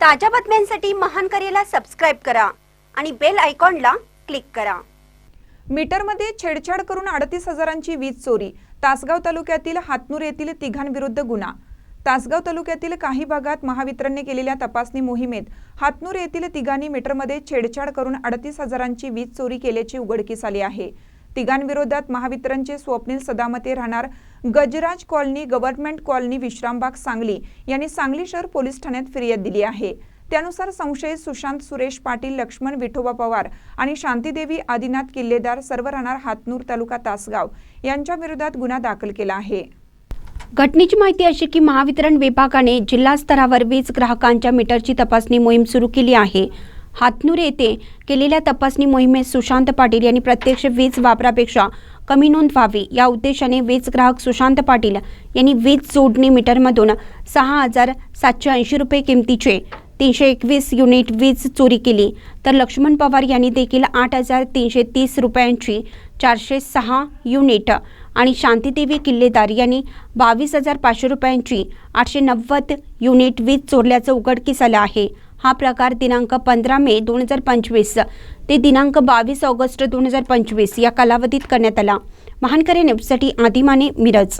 ताज्या बातम्यांसाठी महान करेला सबस्क्राईब करा आणि बेल आयकॉनला क्लिक करा. मीटरमध्ये छेडछाड करून अडतीस हजारांची वीज चोरी. तासगाव तालुक्यातील हातनूर येथील तिघांविरुद्ध गुन्हा. तासगाव तालुक्यातील काही भागात महावितरणने केलेल्या तपासणी मोहिमेत हातनूर येथील तिघांनी मीटरमध्ये छेडछाड करून अडतीस हजारांची वीज चोरी केल्याची उघडकीस आली आहे. तिघांविरोधात महावितरणचे स्वप्नील सदामते राहणार Gajraj colony government colony Vishrambag Sangli यांनी सांगली शहर पोलीस ठाण्यात फिर्याद दिली आहे. त्यानुसार संशयित सुशांत सुरेश पाटील लक्ष्मण विठोबा पवार आणि शांतीदेवी आदिनाथ किल्लेदार सर्व राहणार हातनूर तालुका तासगाव यांच्या विरोधात गुन्हा दाखल केला आहे. घटनेची माहिती अशी की महावितरण विभागाने जिल्हा स्तरावर वीज ग्राहकांच्या मीटरची तपासणी मोहीम सुरू केली आहे. हातनूर येथे केलेल्या तपासणी मोहिमेत सुशांत पाटील यांनी प्रत्यक्ष वीज वापरापेक्षा कमी नोंद व्हावी या उद्देशाने वीज ग्राहक सुशांत पाटील यांनी वीज जोडणी मीटरमधून सहा हजार सातशे ऐंशी रुपये किमतीचे तीनशे एकवीस युनिट वीज चोरी केली. तर लक्ष्मण पवार यांनी देखील आठ हजार तीनशे तीस रुपयांची चारशे सहा युनिट आणि शांतीदेवी किल्लेदार यांनी बावीस हजार पाचशे रुपयांची आठशे नव्वद युनिट वीज चोरल्याचं उघडकीस आलं आहे. हा प्रकार दिनांक पंधरा मे दोन हजार पंचवीस. ते दिनांक बावीस ऑगस्ट दोन हजार पंचवीस या कालावधीत करण्यात आला. महानकरे न्यूजसाठी आदिमाने मिरज.